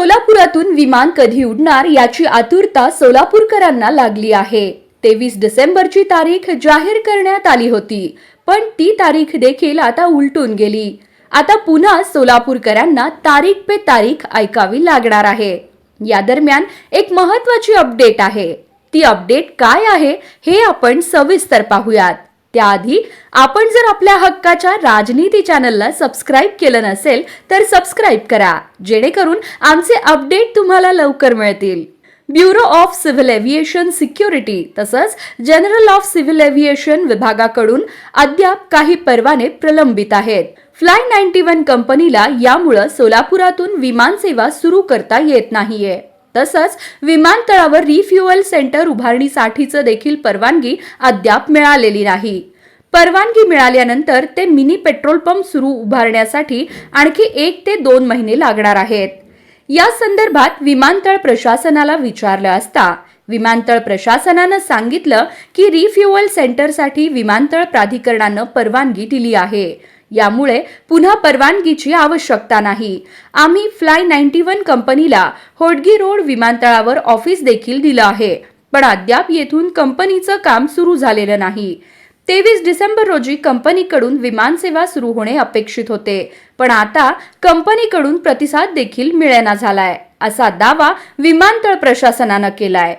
सोलापुरातून विमान कधी उडणार याची आतुरता सोलापूरकरांना लागली आहे. तेवीस डिसेंबरची तारीख जाहीर करण्यात आली होती पण ती तारीख देखील आता उलटून गेली. आता पुन्हा सोलापूरकरांना तारीख पे तारीख ऐकावी लागणार आहे. या दरम्यान एक महत्वाची अपडेट आहे. ती अपडेट काय आहे हे आपण सविस्तर पाहूयात. त्याआधी आपण जर आपल्या हक्काच्या राजनीती चॅनलला सबस्क्राईब केलं नसेल तर सबस्क्राईब करा जेणेकरून आमचे अपडेट तुम्हाला लवकर मिळतील. Bureau of civil aviation security तसंच जनरल ऑफ सिव्हिल एव्हिएशन विभागाकडून अद्याप काही परवाने प्रलंबित आहेत. फ्लाय नाईन्टी वन कंपनीला यामुळं सोलापुरातून विमानसेवा सुरू करता येत नाहीये. तसंच विमानतळावर रिफ्युअल सेंटर उभारणीसाठीचं देखील परवानगी अद्याप मिळालेली नाही. परवानगी मिळाल्यानंतर ते मिनी पेट्रोल पंप सुरू उभारण्यासाठी आणखी एक ते दोन महिने लागणार आहेत. या संदर्भात विमानतळ प्रशासनाला विचारलं असता विमानतळ प्रशासनानं सांगितलं की रिफ्युअल सेंटरसाठी विमानतळ प्राधिकरणानं परवानगी दिली आहे. यामुळे पुन्हा परवानगीची आवश्यकता नाही. आम्ही फ्लाय नाईन्टी वन कंपनीला होडगी रोड विमानतळावर ऑफिस देखील दिलं आहे पण अद्याप येथून कंपनीचं काम सुरू झालेलं नाही. तेवीस डिसेंबर रोजी कंपनीकडून विमानसेवा सुरू होणे अपेक्षित होते पण आता कंपनीकडून प्रतिसाद देखील मिळेना झालाय असा दावा विमानतळ प्रशासनानं केलाय.